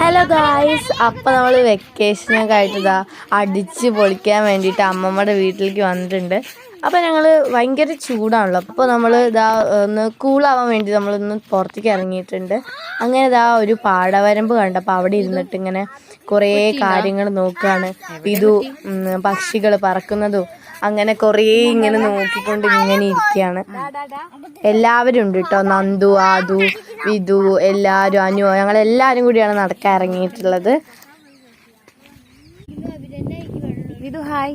Hello guys അപ്പം നമ്മൾ വെക്കേഷനൊക്കെ ആയിട്ട് ഇതാ അടിച്ച് പൊളിക്കാൻ വേണ്ടിയിട്ട് അമ്മമ്മയുടെ വീട്ടിലേക്ക് വന്നിട്ടുണ്ട്. അപ്പം ഞങ്ങൾ ഭയങ്കര ചൂടാണല്ലോ. അപ്പോൾ നമ്മൾ ഇതാ ഒന്ന് കൂളാവാൻ വേണ്ടി നമ്മളൊന്ന് പുറത്തേക്ക് ഇറങ്ങിയിട്ടുണ്ട്. അങ്ങനെ ഇതാ ഒരു പാടവരമ്പ് കണ്ടപ്പോൾ അവിടെ ഇരുന്നിട്ട് ഇങ്ങനെ കുറേ കാര്യങ്ങൾ നോക്കുകയാണ് ഇതു പക്ഷികൾ പറക്കുന്നതും അങ്ങനെ കുറേ ഇങ്ങനെ നോക്കിക്കൊണ്ട് ഇങ്ങനെ ഇരിക്കുകയാണ് എല്ലാവരും ഉണ്ട് കേട്ടോ നന്ദു ആദു വിധു എല്ലാവരും അനു ഞങ്ങളെല്ലാവരും കൂടിയാണ് നടക്കാൻ ഇറങ്ങിയിട്ടുള്ളത് വിധു ഹായ്.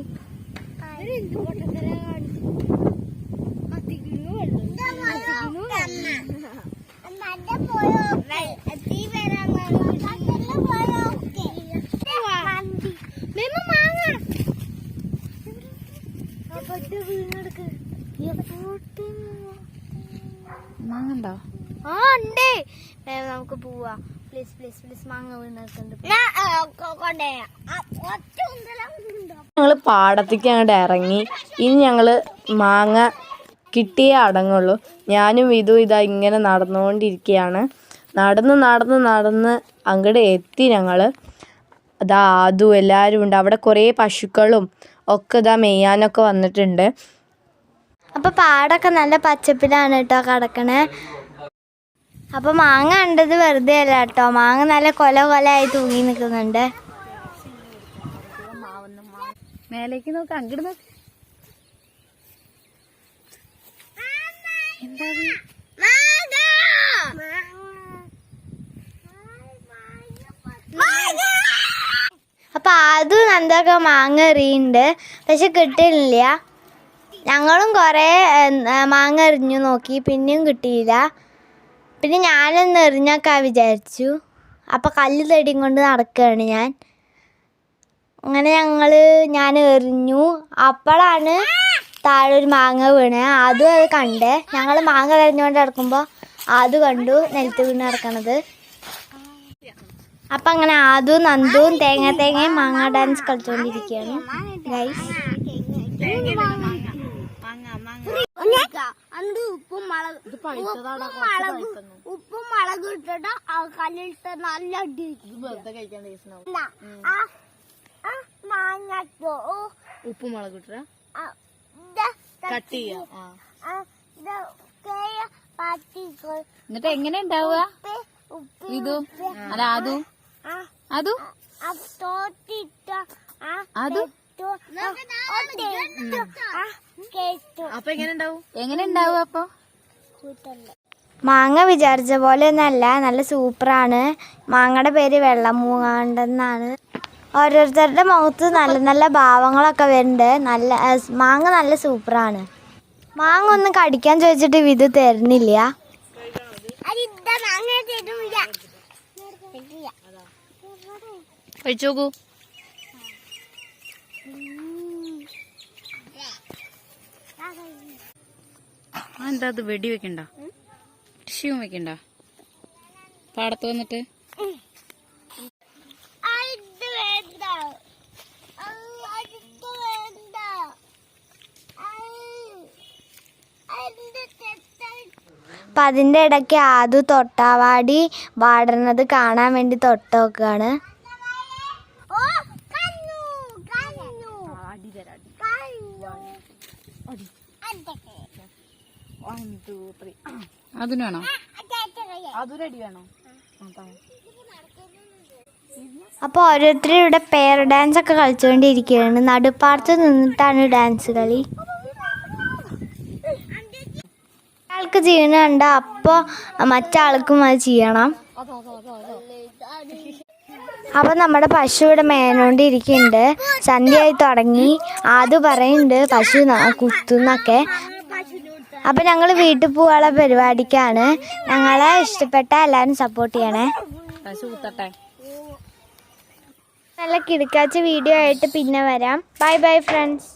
മാങ്ങണ്ടോ ആ ഉണ്ട്. നമുക്ക് പോവാ. പ്ലീസ് പ്ലീസ് പ്ലീസ് മാങ്ങ ഞങ്ങൾ പാടത്തേക്ക് അങ്ങോട്ട് ഇറങ്ങി. ഇനി ഞങ്ങൾ മാങ്ങ കിട്ടിയേ അടങ്ങുള്ളൂ. ഞാനും ഇതും ഇതാ ഇങ്ങനെ നടന്നുകൊണ്ടിരിക്കുകയാണ്. നടന്ന് നടന്ന് നടന്ന് അങ്ങോട്ട് എത്തി ഞങ്ങൾ അതാ അതും എല്ലാവരും ഉണ്ട്. അവിടെ കുറേ പശുക്കളും ഒക്കെ ഇതാ മെയ്യാനൊക്കെ വന്നിട്ടുണ്ട്. അപ്പോൾ പാടൊക്കെ നല്ല പച്ചപ്പിലാണ് കേട്ടോ കിടക്കണേ. അപ്പൊ മാങ്ങ കണ്ടത് വെറുതെ അല്ല കേട്ടോ. മാങ്ങ നല്ല കൊല കൊല ആയി തൂങ്ങി നിൽക്കുന്നുണ്ട്. മേലേക്ക് നോക്ക് അങ്ങോട്ട് നോക്ക്. അപ്പൊ അതും നന്ദൊക്കെ മാങ്ങ എറിയുണ്ട് പക്ഷെ കിട്ടുന്നില്ല ഞങ്ങളും കുറേ മാങ്ങ എറിഞ്ഞു നോക്കി പിന്നെയും കിട്ടിയില്ല. പിന്നെ ഞാനൊന്ന് എറിഞ്ഞാക്കാൻ വിചാരിച്ചു. അപ്പോൾ കല്ല് തടിയും കൊണ്ട് നടക്കുകയാണ് ഞാൻ. അങ്ങനെ ഞങ്ങൾ ഞാൻ എറിഞ്ഞു. അപ്പോഴാണ് താഴെ ഒരു മാങ്ങ വീണ്. അതും അത് കണ്ടേ. ഞങ്ങൾ മാങ്ങ എറിഞ്ഞുകൊണ്ട് നടക്കുമ്പോൾ അത് കണ്ടു. നിലത്ത് വീണ് നടക്കണത്. അപ്പം അങ്ങനെ ആദും നന്ദുവും തേങ്ങ തേങ്ങയും മാങ്ങ ഡാൻസ് കളിച്ചുകൊണ്ടിരിക്കുകയാണ് ഗൈസ് ഉപ്പും മുളക് ഉപ്പും മുളക് ഇട്ടിട്ട് കല്ലിട്ട് നല്ല അടി മാങ്ങോ ഉപ്പും മുളക് കട്ട് എന്നിട്ട് എങ്ങനെ ഉണ്ടാവുക? ഇതു അല്ല അതും അതു അതു അപ്പൊ എങ്ങനെ ഉണ്ടാവും? എങ്ങനെ ഉണ്ടാവും അപ്പൊ? മാങ്ങ വിചാരിച്ച പോലെ ഒന്നല്ല നല്ല സൂപ്പറാണ്. മാങ്ങയുടെ പേര് വെള്ളമൂങ്ങാണ്ടെന്നാണ്. ഓരോരുത്തരുടെ മുഖത്ത് നല്ല നല്ല ഭാവങ്ങളൊക്കെ വരുന്നുണ്ട്. നല്ല മാങ്ങ നല്ല സൂപ്പറാണ്. മാങ്ങ ഒന്നും കടിക്കാൻ ചോദിച്ചിട്ട് വിധ തരുന്നില്ല. കഴിച്ചോക്കൂ. എന്താ അത് വെടി വെക്കണ്ട? ടിഷ്യൂം വെക്കണ്ട? പാടത്ത് വന്നിട്ട്? അപ്പം അതിന്റെ ഇടയ്ക്ക് ആദു തൊട്ടാവാടി വാടുന്നത് കാണാൻ വേണ്ടി തൊട്ട് നോക്കുകയാണ് അതിന് വേണോ? അതൊരടി വേണോ? അപ്പോൾ ഓരോരുത്തരും ഇവിടെ പെയർ ഡാൻസ് ഒക്കെ കളിച്ചുകൊണ്ടിരിക്കുകയാണ്. നടുപ്പാർത്ത് നിന്നിട്ടാണ് ഡാൻസ് കളി. ആൾക്ക് ചെയ്യണുണ്ട് അപ്പൊ അപ്പോൾ മറ്റാൾക്കും അത് ചെയ്യണം. അപ്പൊ നമ്മുടെ പശു ഇവിടെ മേനോണ്ടിരിക്കുന്നുണ്ട് സന്ധ്യയായി തുടങ്ങി. അത് പറയുന്നുണ്ട് പശു ന- കുത്തുന്നൊക്കെ. അപ്പൊ ഞങ്ങൾ വീട്ടിൽ പോകാനുള്ള പരിപാടിക്കാണ്. ഞങ്ങളെ ഇഷ്ടപ്പെട്ട എല്ലാവരും സപ്പോർട്ട് ചെയ്യണേ. നല്ല കിടക്കാച്ച വീഡിയോ ആയിട്ട് പിന്നെ വരാം. Bye bye friends